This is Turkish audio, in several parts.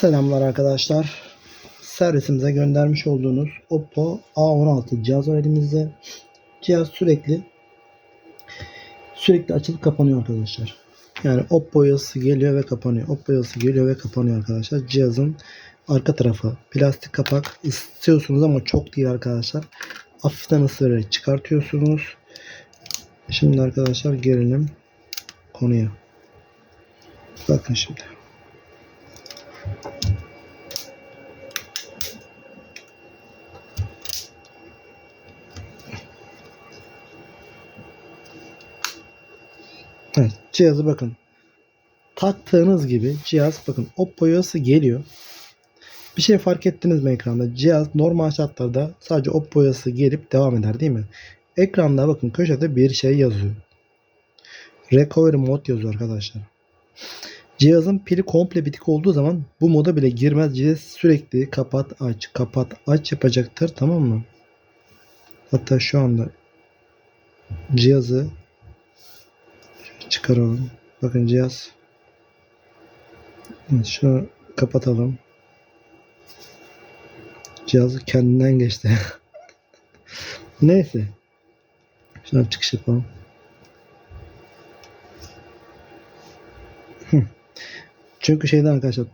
Selamlar arkadaşlar. Servisimize göndermiş olduğunuz Oppo A16 cihaz var elimizde. Cihaz sürekli sürekli açılıp kapanıyor arkadaşlar. Yani Oppo yazısı geliyor ve kapanıyor. Oppo yazısı geliyor ve kapanıyor arkadaşlar. Cihazın arka tarafı plastik kapak istiyorsunuz ama çok değil arkadaşlar. Hafiften ısırarak çıkartıyorsunuz. Şimdi arkadaşlar gelelim konuya. Bakın şimdi. Evet, cihazı bakın. Taktığınız gibi cihaz bakın Oppo yazısı geliyor. Bir şey fark ettiniz mi ekranda? Cihaz normal şartlarda sadece Oppo yazısı gelip devam eder değil mi? Ekranda bakın köşede bir şey yazıyor. Recovery mode yazıyor arkadaşlar. Cihazın pili komple bitik olduğu zaman bu moda bile girmez. Cihaz sürekli kapat aç kapat aç yapacaktır tamam mı? Hatta şu anda cihazı çıkaralım. Bakın cihaz. Şunu kapatalım. Cihazı kendinden geçti. Neyse. Şuna çıkış yapalım. Çünkü şeyden arkadaşlar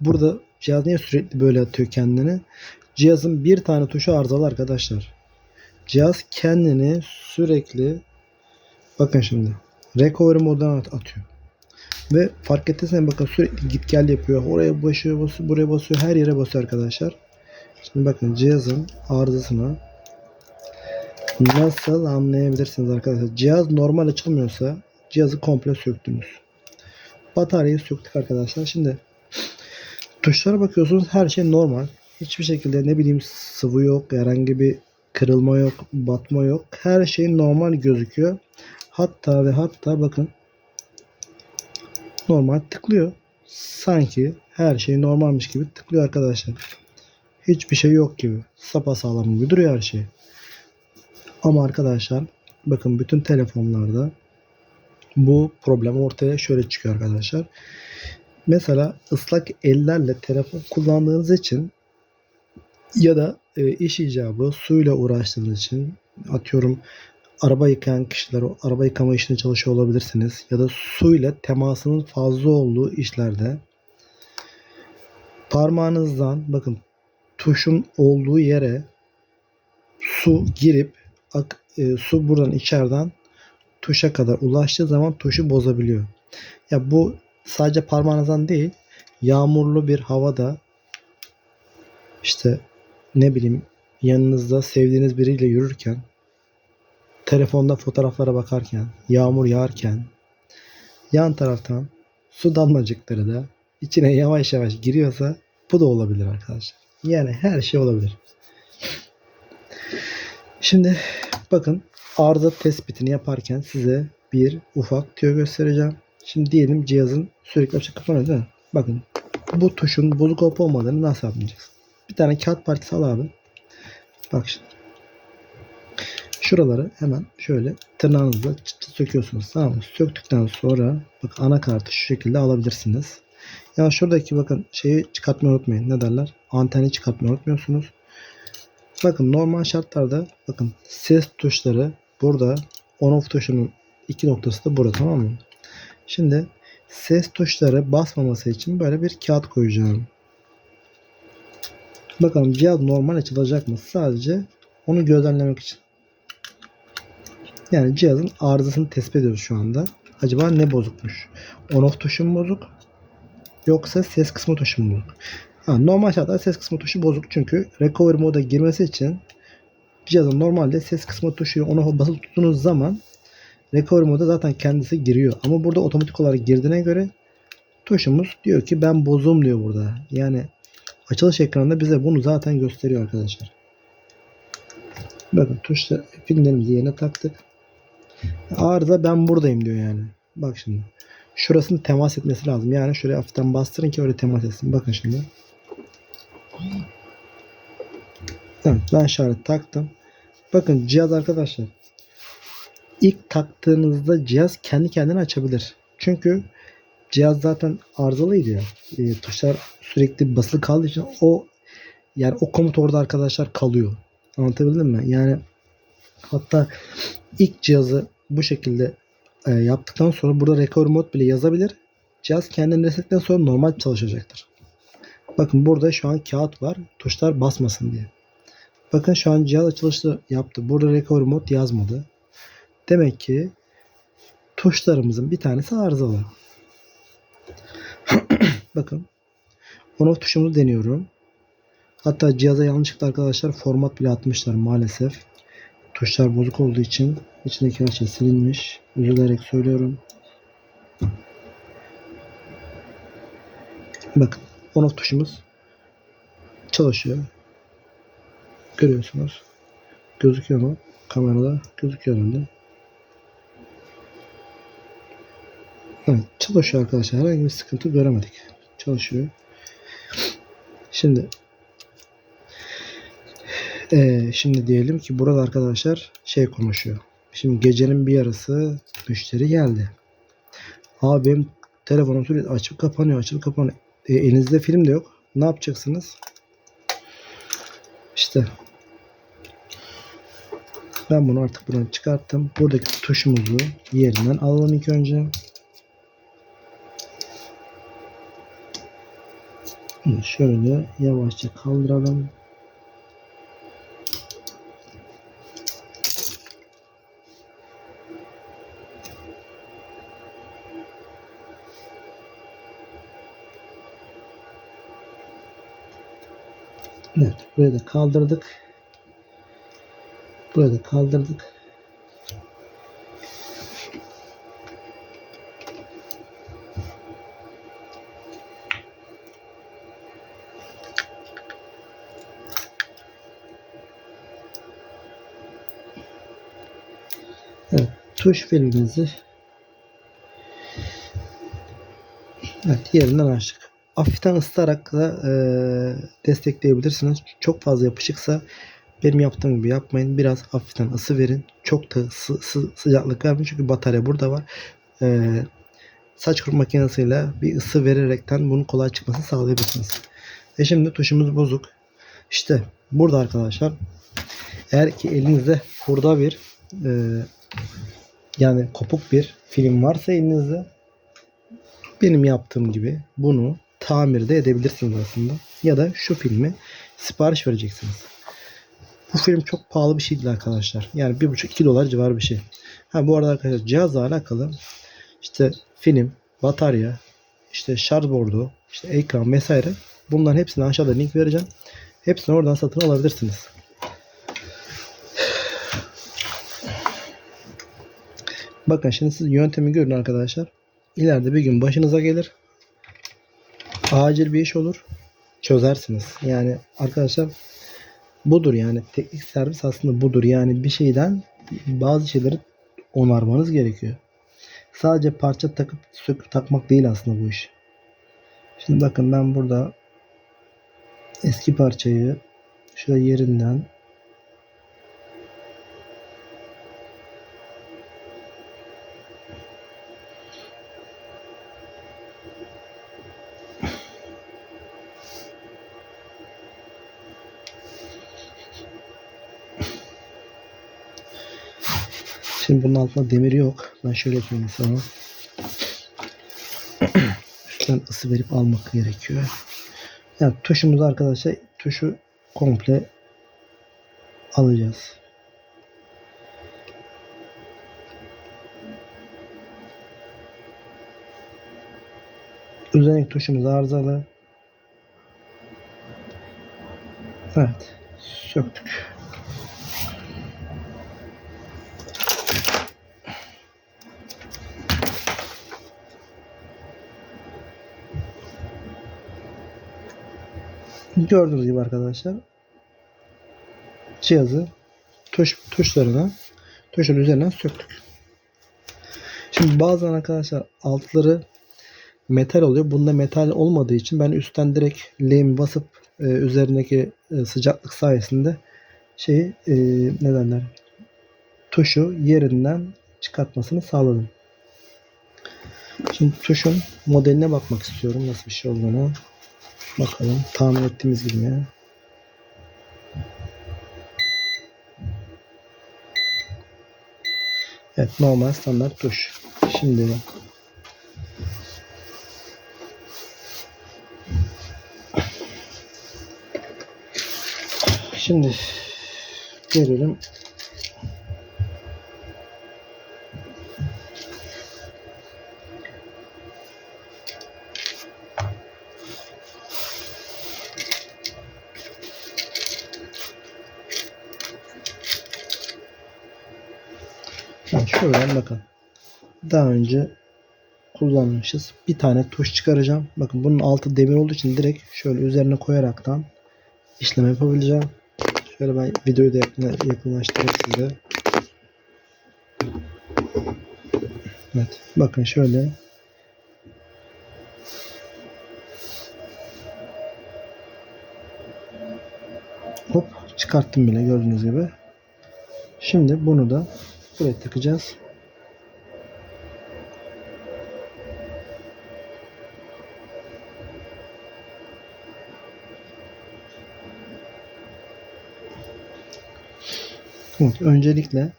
burada cihaz niye sürekli böyle atıyor kendini? Cihazın bir tane tuşu arızalı arkadaşlar. Cihaz kendini sürekli bakın şimdi recovery moddan at- atıyor. Ve fark ettiysen bakın sürekli git gel yapıyor. Oraya basıyor, basıyor, buraya basıyor, her yere basıyor arkadaşlar. Şimdi bakın cihazın arızasını nasıl anlayabilirsiniz arkadaşlar. Cihaz normal açılmıyorsa cihazı komple söktünüz. Bataryayı söktük arkadaşlar. Şimdi tuşlara bakıyorsunuz her şey normal. Hiçbir şekilde ne bileyim sıvı yok, herhangi bir kırılma yok, batma yok. Her şey normal gözüküyor. Hatta ve hatta bakın normal tıklıyor. Sanki her şey normalmiş gibi tıklıyor arkadaşlar. Hiçbir şey yok gibi. Sapasağlam gibi duruyor her şey. Ama arkadaşlar bakın bütün telefonlarda bu problem ortaya şöyle çıkıyor arkadaşlar. Mesela ıslak ellerle telefon kullandığınız için ya da e, iş icabı suyla uğraştığınız için atıyorum araba yıkayan kişiler o araba yıkama işinde çalışıyor olabilirsiniz ya da suyla temasının fazla olduğu işlerde parmağınızdan bakın tuşun olduğu yere su girip ak, e, su buradan içeriden tuşa kadar ulaştığı zaman tuşu bozabiliyor. Ya bu sadece parmağınızdan değil yağmurlu bir havada işte ne bileyim yanınızda sevdiğiniz biriyle yürürken telefonda fotoğraflara bakarken yağmur yağarken yan taraftan su damlacıkları da içine yavaş yavaş giriyorsa bu da olabilir arkadaşlar. Yani her şey olabilir. Şimdi bakın arıza tespitini yaparken size bir ufak tüyo göstereceğim. Şimdi diyelim cihazın sürekli açık kapanıyor değil mi? Bakın bu tuşun bozuk olup olmadığını nasıl anlayacaksın? Bir tane kağıt partisi al abi. Bak şimdi. Şuraları hemen şöyle tırnağınızla çıt çıt söküyorsunuz. Tamam mı? Söktükten sonra bak anakartı şu şekilde alabilirsiniz. Yani şuradaki bakın şeyi çıkartmayı unutmayın. Ne derler? Anteni çıkartmayı unutmuyorsunuz. Bakın normal şartlarda bakın ses tuşları burada on off tuşunun iki noktası da burada tamam mı? Şimdi ses tuşları basmaması için böyle bir kağıt koyacağım. Bakalım cihaz normal açılacak mı? Sadece onu gözlemlemek için. Yani cihazın arızasını tespit ediyoruz şu anda. Acaba ne bozukmuş? On off tuşu mu bozuk? Yoksa ses kısmı tuşu mu bozuk? Ha, normal şartlarda ses kısmı tuşu bozuk çünkü recovery moda girmesi için cihazın normalde ses kısmı tuşu ona basılı tuttuğunuz zaman recovery moda zaten kendisi giriyor. Ama burada otomatik olarak girdiğine göre tuşumuz diyor ki ben bozum diyor burada. Yani açılış ekranında bize bunu zaten gösteriyor arkadaşlar. Bakın tuşla pinlerimizi yerine taktık. Arıza ben buradayım diyor yani. Bak şimdi. Şurasının temas etmesi lazım. Yani şuraya hafiften bastırın ki öyle temas etsin. Bakın şimdi. Evet ben işaret taktım. Bakın cihaz arkadaşlar. İlk taktığınızda cihaz kendi kendine açabilir. Çünkü cihaz zaten arızalıydı ya. E, tuşlar sürekli basılı kaldığı için o yani o komut orada arkadaşlar kalıyor. Anlatabildim mi? Yani hatta ilk cihazı bu şekilde e, yaptıktan sonra burada recovery mode bile yazabilir. Cihaz kendini resetten sonra normal çalışacaktır. Bakın burada şu an kağıt var. Tuşlar basmasın diye. Bakın şu an cihaz açılışı yaptı. Burada recovery mode yazmadı. Demek ki tuşlarımızın bir tanesi arızalı. Bakın. On off tuşumuzu deniyorum. Hatta cihaza yanlışlıkla arkadaşlar format bile atmışlar maalesef. Tuşlar bozuk olduğu için içindeki her şey silinmiş. Üzülerek söylüyorum. Bakın on off tuşumuz çalışıyor. Görüyorsunuz. Gözüküyor mu? Kamerada gözüküyor herhalde. Evet, çalışıyor arkadaşlar. Herhangi bir sıkıntı göremedik. Çalışıyor. Şimdi eee, şimdi diyelim ki burada arkadaşlar şey konuşuyor. Şimdi gecenin bir yarısı müşteri geldi. Abi benim telefonum sürekli açıp kapanıyor, açıp kapanıyor. E, elinizde film de yok. Ne yapacaksınız? İşte ben bunu artık buradan çıkarttım. Buradaki tuşumuzu yerinden alalım ilk önce. Şöyle yavaşça kaldıralım. Evet, burayı da kaldırdık. Burayı da kaldırdık. Evet, tuş filmimizi Evet, yerinden açtık. Hafiften ısıtarak da e, destekleyebilirsiniz. Çok fazla yapışıksa benim yaptığım gibi yapmayın. Biraz hafiften ısı verin. Çok da sı- sı- sıcaklık vermeyin çünkü batarya burada var. E, saç kurutma makinesiyle bir ısı vererekten bunun kolay çıkmasını sağlayabilirsiniz. Ve şimdi tuşumuz bozuk. İşte burada arkadaşlar eğer ki elinizde burada bir e, yani kopuk bir film varsa elinizde benim yaptığım gibi bunu tamir de edebilirsiniz aslında. Ya da şu filmi sipariş vereceksiniz. Bu film çok pahalı bir şey değil arkadaşlar. Yani 1,5-2 dolar civarı bir şey. Ha bu arada arkadaşlar cihazla alakalı işte film, batarya, işte şarj bordu, işte ekran vesaire bunların hepsini aşağıda link vereceğim. Hepsini oradan satın alabilirsiniz. Bakın şimdi siz yöntemi görün arkadaşlar. İleride bir gün başınıza gelir. Acil bir iş olur. Çözersiniz. Yani arkadaşlar budur yani teknik servis aslında budur. Yani bir şeyden bazı şeyleri onarmanız gerekiyor. Sadece parça takıp söküp takmak değil aslında bu iş. Şimdi bakın ben burada eski parçayı şöyle yerinden Şimdi bunun altında demir yok. Ben şöyle yapayım sana. Üstten ısı verip almak gerekiyor. Yani tuşumuzu arkadaşlar tuşu komple alacağız. Üzerindeki tuşumuz arızalı. Evet. Söktük. Gördüğünüz gibi arkadaşlar cihazı tuş tuşlarına tuşun üzerinden söktük. Şimdi bazen arkadaşlar altları metal oluyor. Bunda metal olmadığı için ben üstten direkt lehimi basıp e, üzerindeki e, sıcaklık sayesinde şeyi e, ne tuşu yerinden çıkartmasını sağladım. Şimdi tuşun modeline bakmak istiyorum. Nasıl bir şey olduğunu. Bakalım. Tahmin ettiğimiz gibi mi? Evet normal standart tuş. Şimdi Şimdi gelelim şuradan bakın. Daha önce kullanmışız. Bir tane tuş çıkaracağım. Bakın bunun altı demir olduğu için direkt şöyle üzerine koyaraktan işlem yapabileceğim. Şöyle ben videoyu da yakın, yakınlaştırayım size. Evet. Bakın şöyle. Hop çıkarttım bile gördüğünüz gibi. Şimdi bunu da buraya takacağız. Evet, öncelikle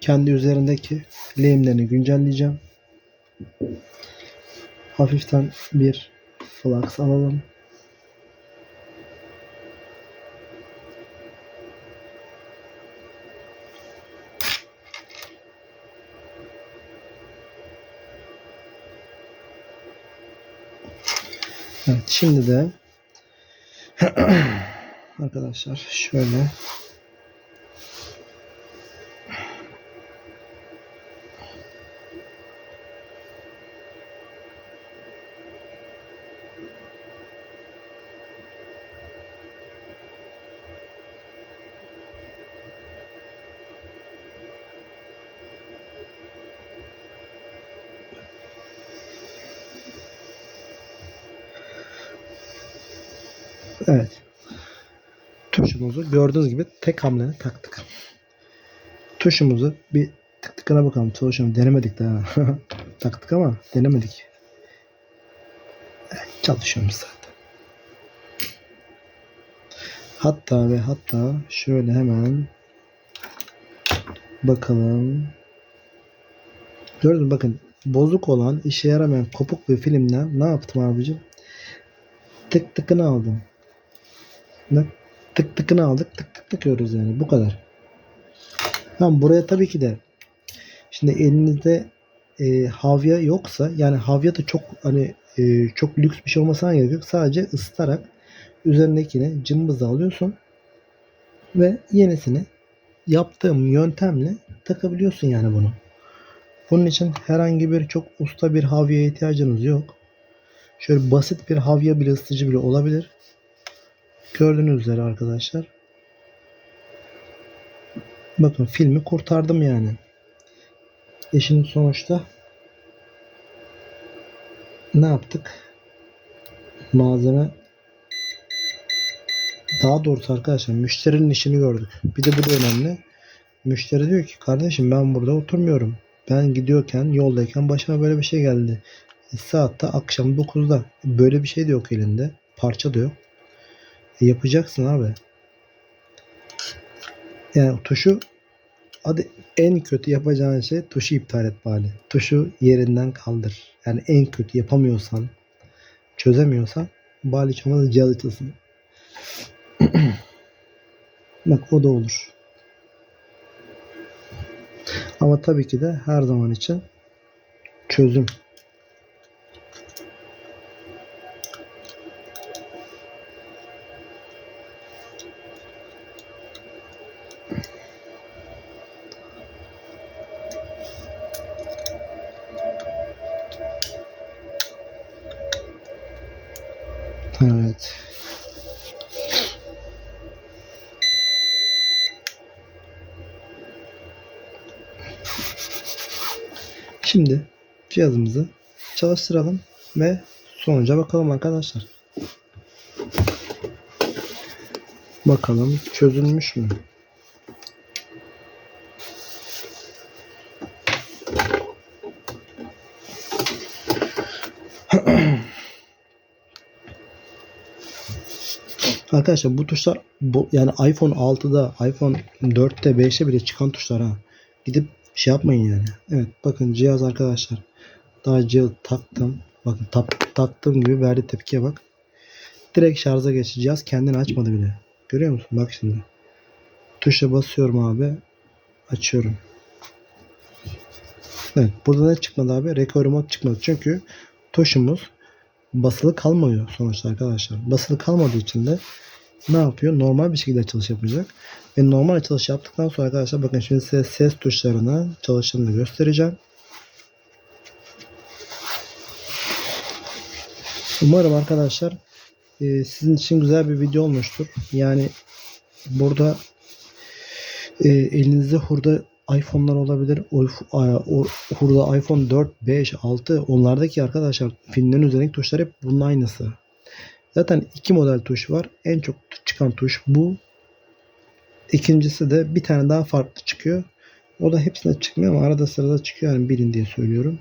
kendi üzerindeki lehimlerini güncelleyeceğim. Hafiften bir flux alalım. Evet, şimdi de arkadaşlar şöyle Evet. Tuşumuzu gördüğünüz gibi tek hamlede taktık. Tuşumuzu bir tık tıkına bakalım. Çalışalım. Denemedik daha. taktık ama denemedik. Evet, çalışıyormuş zaten. Hatta ve hatta şöyle hemen bakalım. Gördün mü? bakın bozuk olan işe yaramayan kopuk bir filmden ne yaptım abicim? Tık tıkını aldım. Tık tıkını aldık tık tık tıkıyoruz yani bu kadar. Tamam buraya tabii ki de şimdi elinizde e, havya yoksa yani havya da çok hani e, çok lüks bir şey olmasına gerek yok. Sadece ısıtarak üzerindekini cımbızla alıyorsun ve yenisini yaptığım yöntemle takabiliyorsun yani bunu. Bunun için herhangi bir çok usta bir havyaya ihtiyacınız yok. Şöyle basit bir havya bile ısıtıcı bile olabilir. Gördüğünüz üzere arkadaşlar. Bakın filmi kurtardım yani. E şimdi sonuçta ne yaptık? Malzeme daha doğrusu arkadaşlar müşterinin işini gördük. Bir de bu da önemli. Müşteri diyor ki kardeşim ben burada oturmuyorum. Ben gidiyorken yoldayken başıma böyle bir şey geldi. E, saatte akşam 9'da. Böyle bir şey de yok elinde. Parça da yok. E, yapacaksın abi. Yani tuşu hadi en kötü yapacağın şey tuşu iptal et bari. Tuşu yerinden kaldır. Yani en kötü yapamıyorsan çözemiyorsan bari olmazsa cihaz açılsın. Bak o da olur. Ama tabii ki de her zaman için çözüm. cihazımızı çalıştıralım ve sonuca bakalım arkadaşlar. Bakalım çözülmüş mü? Arkadaşlar bu tuşlar bu, yani iPhone 6'da, iPhone 4'te, 5'e bile çıkan tuşlar ha. Gidip şey yapmayın yani. Evet bakın cihaz arkadaşlar daha cihaz taktım. Bakın tap, taktığım gibi verdi tepkiye bak. Direkt şarja geçti. Cihaz kendini açmadı bile. Görüyor musun? Bak şimdi. Tuşa basıyorum abi. Açıyorum. Evet. Burada ne çıkmadı abi? Record remote çıkmadı. Çünkü tuşumuz basılı kalmıyor sonuçta arkadaşlar. Basılı kalmadığı için de ne yapıyor? Normal bir şekilde açılış yapacak. Ve normal açılış yaptıktan sonra arkadaşlar bakın şimdi size ses tuşlarını çalışını göstereceğim. Umarım arkadaşlar e, sizin için güzel bir video olmuştur. Yani burada e, elinizde hurda iPhone'lar olabilir. Hurda iPhone 4, 5, 6 onlardaki arkadaşlar filmlerin üzerindeki tuşlar hep bunun aynısı. Zaten iki model tuş var. En çok çıkan tuş bu. İkincisi de bir tane daha farklı çıkıyor. O da hepsine çıkmıyor ama arada sırada çıkıyor. Yani bilin diye söylüyorum.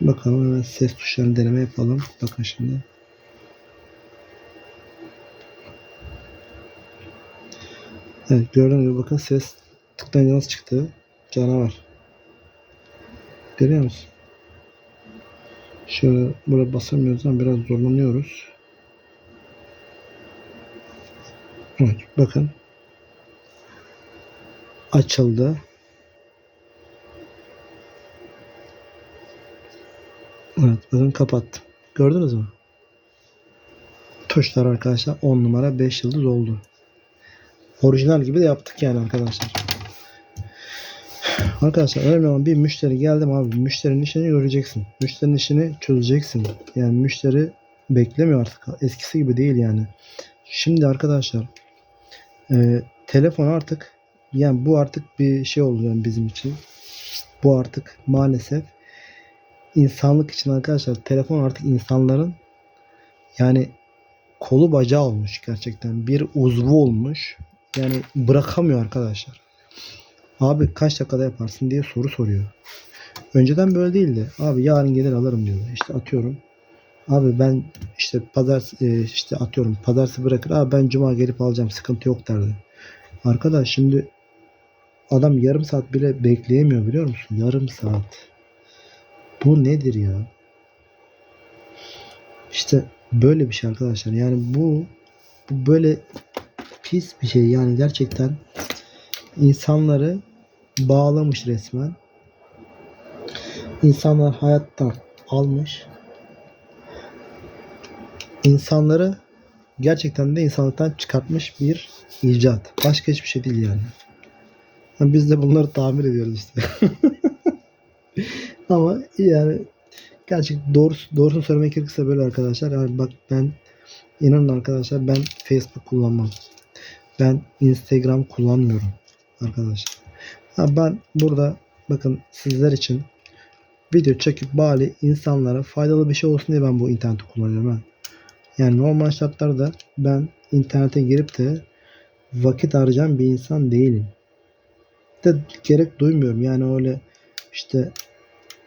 Bakalım hemen ses tuşlarını deneme yapalım. Bakın şimdi. Evet gördüğünüz gibi bakın ses tıklayınca nasıl çıktı. Canavar. Görüyor musun? Şöyle buraya basamıyoruz ama biraz zorlanıyoruz. Evet bakın. Açıldı. Evet bakın kapattım. Gördünüz mü? Tuşlar arkadaşlar 10 numara 5 yıldız oldu. Orijinal gibi de yaptık yani arkadaşlar. Arkadaşlar önemli olan bir müşteri geldim abi. Müşterinin işini göreceksin. Müşterinin işini çözeceksin. Yani müşteri beklemiyor artık. Eskisi gibi değil yani. Şimdi arkadaşlar e, telefon artık yani bu artık bir şey oldu yani bizim için. Bu artık maalesef insanlık için arkadaşlar telefon artık insanların yani kolu bacağı olmuş gerçekten. Bir uzvu olmuş. Yani bırakamıyor arkadaşlar. Abi kaç dakikada yaparsın diye soru soruyor. Önceden böyle değildi. Abi yarın gelir alırım diyor. İşte atıyorum. Abi ben işte pazar e, işte atıyorum pazartesi bırakır. Abi ben cuma gelip alacağım. Sıkıntı yok derdi. Arkadaş şimdi adam yarım saat bile bekleyemiyor biliyor musun? Yarım saat. Bu nedir ya? İşte böyle bir şey arkadaşlar. Yani bu bu böyle pis bir şey. Yani gerçekten insanları bağlamış resmen. İnsanlar hayattan almış. İnsanları gerçekten de insanlıktan çıkartmış bir icat. Başka hiçbir şey değil yani. Biz de bunları tamir ediyoruz işte. Ama yani gerçek doğrusu, doğrusunu söylemek gerekirse böyle arkadaşlar. Yani bak ben inanın arkadaşlar ben Facebook kullanmam. Ben Instagram kullanmıyorum arkadaşlar. Ha ben burada bakın sizler için video çekip bari insanlara faydalı bir şey olsun diye ben bu interneti kullanıyorum. Ha. Yani normal şartlarda ben internete girip de vakit harcayan bir insan değilim. De gerek duymuyorum. Yani öyle işte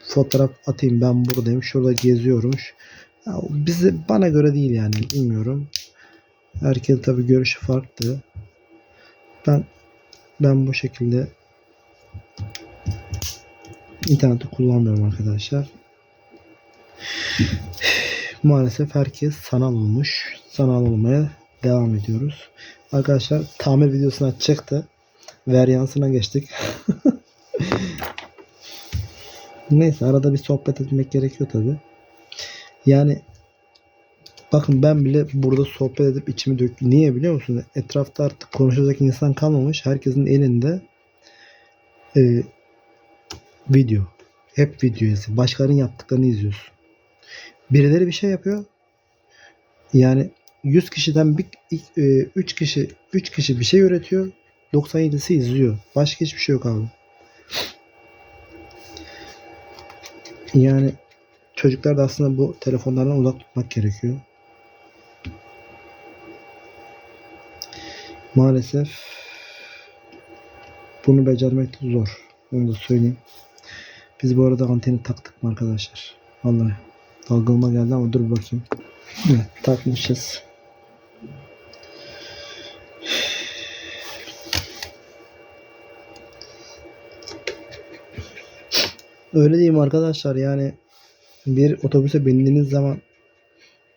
fotoğraf atayım ben buradayım şurada geziyorum. Ya, bize bana göre değil yani bilmiyorum. Herkesin tabi görüşü farklı. Ben ben bu şekilde interneti kullanmıyorum arkadaşlar. Maalesef herkes sanal olmuş. Sanal olmaya devam ediyoruz. Arkadaşlar tamir videosuna çıktı. Varyansına geçtik. Neyse arada bir sohbet etmek gerekiyor tabi. Yani bakın ben bile burada sohbet edip içimi döktüm. Niye biliyor musun? Etrafta artık konuşacak insan kalmamış. Herkesin elinde e, video. Hep video yazıyor. Başkalarının yaptıklarını izliyorsun. Birileri bir şey yapıyor. Yani 100 kişiden bir, 3 kişi 3 kişi bir şey üretiyor. 97'si izliyor. Başka hiçbir şey yok abi. Yani çocuklar da aslında bu telefonlardan uzak tutmak gerekiyor. Maalesef bunu becermek zor. Onu da söyleyeyim. Biz bu arada anteni taktık mı arkadaşlar? Vallahi dalgınma geldi ama dur bakayım. Evet, takmışız. Öyle diyeyim arkadaşlar yani bir otobüse bindiğiniz zaman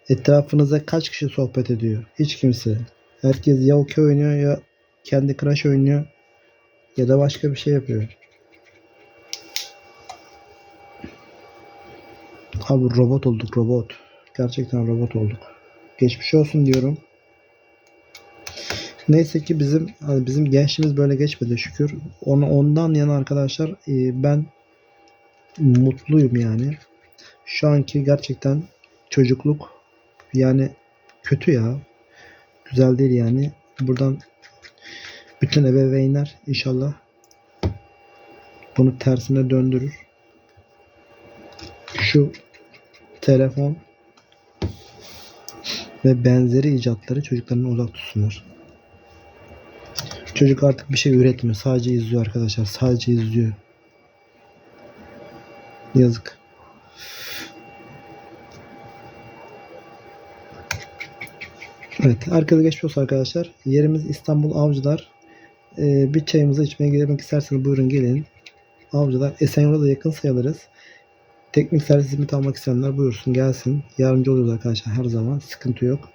etrafınızda kaç kişi sohbet ediyor? Hiç kimse. Herkes ya okey oynuyor ya kendi crash oynuyor ya da başka bir şey yapıyor. Abi robot olduk robot. Gerçekten robot olduk. Geçmiş olsun diyorum. Neyse ki bizim hani bizim gençliğimiz böyle geçmedi şükür. Onu ondan yana arkadaşlar e, ben mutluyum yani. Şu anki gerçekten çocukluk yani kötü ya. Güzel değil yani. Buradan bütün ebeveynler inşallah bunu tersine döndürür. Şu telefon ve benzeri icatları çocuklarından uzak tutsunlar. Çocuk artık bir şey üretmiyor. Sadece izliyor arkadaşlar. Sadece izliyor. Yazık. Evet. Herkese geçmiş olsun arkadaşlar. Yerimiz İstanbul Avcılar. Ee, bir çayımızı içmeye gelmek isterseniz buyurun gelin. Avcılar. Esenyurt'a da yakın sayılırız. Teknik servis hizmeti almak isteyenler buyursun gelsin. Yardımcı oluyoruz arkadaşlar her zaman. Sıkıntı yok.